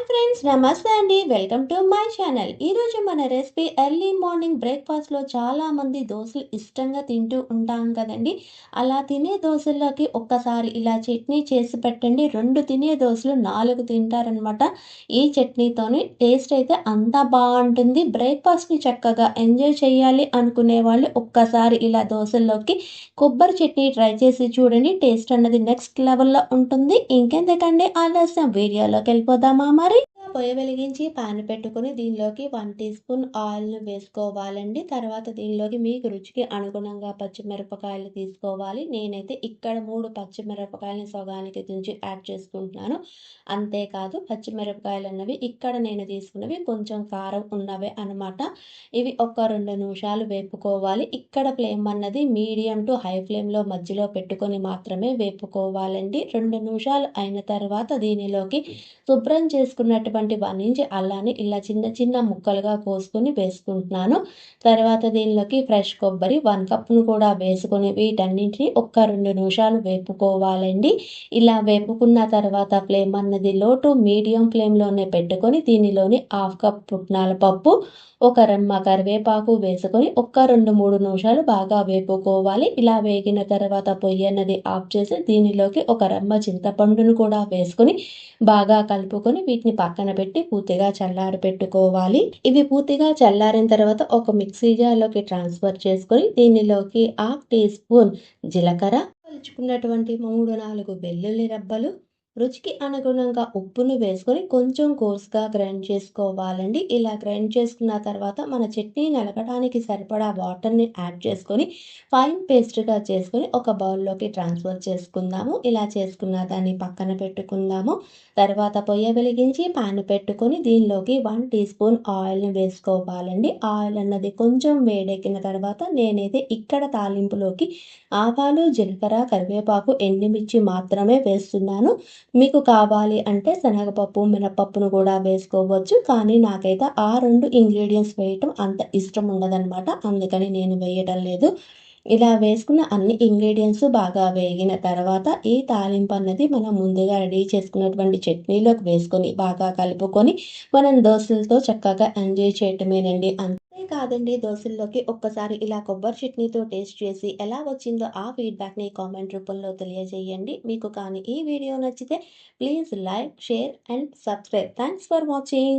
Hi friends నమస్తే అండి. Welcome to my channel. ఈరోజు మన రెసిపీ ఎర్లీ మార్నింగ్ బ్రేక్ఫాస్ట్లో చాలామంది దోశలు ఇష్టంగా తింటూ ఉంటాం కదండి. అలా తినే దోశల్లోకి ఒక్కసారి ఇలా చట్నీ చేసి పెట్టండి. రెండు తినే దోశలు నాలుగు తింటారనమాట ఈ చట్నీతోని టేస్ట్ అయితే అంతా బాగుంటుంది. బ్రేక్ఫాస్ట్ని చక్కగా ఎంజాయ్ చేయాలి అనుకునే వాళ్ళు ఒక్కసారి ఇలా దోశల్లోకి కొబ్బరి చట్నీ ట్రై చేసి చూడండి. టేస్ట్ అన్నది నెక్స్ట్ లెవెల్లో ఉంటుంది. ఇంకెందుకండి? ఆలస్యం. వీడియోలోకి వెళ్ళిపోదామా మరి? పొయ్యి వెలిగించి పాన్ పెట్టుకొని దీనిలోకి వన్ టీ స్పూన్ ఆయిల్ను వేసుకోవాలండి. తర్వాత దీనిలోకి మీకు రుచికి అనుగుణంగా పచ్చిమిరపకాయలు తీసుకోవాలి. నేనైతే ఇక్కడ మూడు పచ్చిమిరపకాయలని సగానికి తుంచి యాడ్ చేసుకుంటున్నాను. అంతేకాదు పచ్చిమిరపకాయలు అన్నవి ఇక్కడ నేను తీసుకున్నవి కొంచెం కారం ఉన్నవే అనమాట ఇవి ఒక రెండు నిమిషాలు వేపుకోవాలి. ఇక్కడ ఫ్లేమ్ అన్నది మీడియం టు హై ఫ్లేమ్లో మధ్యలో పెట్టుకొని మాత్రమే వేపుకోవాలండి. రెండు నిమిషాలు అయిన తర్వాత దీనిలోకి శుభ్రం చేసుకున్నటువంటి వన్ ఇంచ్ అల్లాన్ని ఇలా చిన్న చిన్న ముక్కలుగా కోసుకొని వేసుకుంటున్నాను. తర్వాత దీనిలోకి ఫ్రెష్ కొబ్బరి వన్ కప్ను కూడా వేసుకొని వీటన్నింటిని ఒక్క రెండు నిమిషాలు వేపుకోవాలండి. ఇలా వేపుకున్న తర్వాత ఫ్లేమ్ అన్నది లో టు మీడియం ఫ్లేమ్లోనే పెట్టుకొని దీనిలోని హాఫ్ కప్ పుట్నాల పప్పు ఒక రెమ్మ కరివేపాకు వేసుకొని ఒక్క రెండు మూడు నిమిషాలు బాగా వేపుకోవాలి. ఇలా వేగిన తర్వాత పొయ్యి అన్నది ఆఫ్ చేసి దీనిలోకి ఒక రెమ్మ చింతపండును కూడా వేసుకొని బాగా కలుపుకొని వీటిని పక్కన పెట్టి పూర్తిగా చల్లారి పెట్టుకోవాలి. ఇవి పూర్తిగా చల్లారిన తర్వాత ఒక మిక్సీ జార్లోకి ట్రాన్స్ఫర్ చేసుకొని దీనిలోకి హాఫ్ టీ స్పూన్ జీలకర్ర కలుచుకున్నటువంటి మూడు నాలుగు వెల్లుల్లి రబ్బలు రుచికి అనుగుణంగా ఉప్పును వేసుకొని కొంచెం కోర్స్గా గ్రైండ్ చేసుకోవాలండి. ఇలా గ్రైండ్ చేసుకున్న తర్వాత మన చట్నీ నలగడానికి సరిపడా వాటర్ని యాడ్ చేసుకొని ఫైన్ పేస్ట్గా చేసుకొని ఒక బౌల్లోకి ట్రాన్స్ఫర్ చేసుకుందాము. ఇలా చేసుకున్న దాన్ని పక్కన పెట్టుకుందాము. తర్వాత పొయ్య వెలిగించి పాన్ పెట్టుకొని దీనిలోకి వన్ టీ స్పూన్ ఆయిల్ని వేసుకోవాలండి. ఆయిల్ అన్నది కొంచెం వేడెక్కిన తర్వాత నేనైతే ఇక్కడ తాలింపులోకి ఆవాలు జీలకర్ర కరివేపాకు ఎండుమిర్చి మాత్రమే వేస్తున్నాను. మీకు కావాలి అంటే శనగపప్పు మినపప్పును కూడా వేసుకోవచ్చు. కానీ నాకైతే ఆ రెండు ఇంగ్రీడియంట్స్ వేయటం అంత ఇష్టం ఉండదన్నమాట. అందుకని నేను వేయటం లేదు. ఇలా వేసుకున్న అన్ని ఇంగ్రీడియంట్స్ బాగా వేగిన తర్వాత ఈ తాలింపు అన్నది మనం ముందుగా రెడీ చేసుకున్నటువంటి చట్నీలోకి వేసుకొని బాగా కలుపుకొని మనం దోశలతో చక్కగా ఎంజాయ్ చేయటమేనండి. కాదండి దోశల్లోకి ఒక్కసారి ఇలా కొబ్బరి చట్నీతో టేస్ట్ చేసి ఎలా వచ్చిందో ఆ ఫీడ్బ్యాక్ని కామెంట్ రూపంలో తెలియజేయండి. మీకు కానీ ఈ వీడియో నచ్చితే please like share and subscribe. Thanks for watching.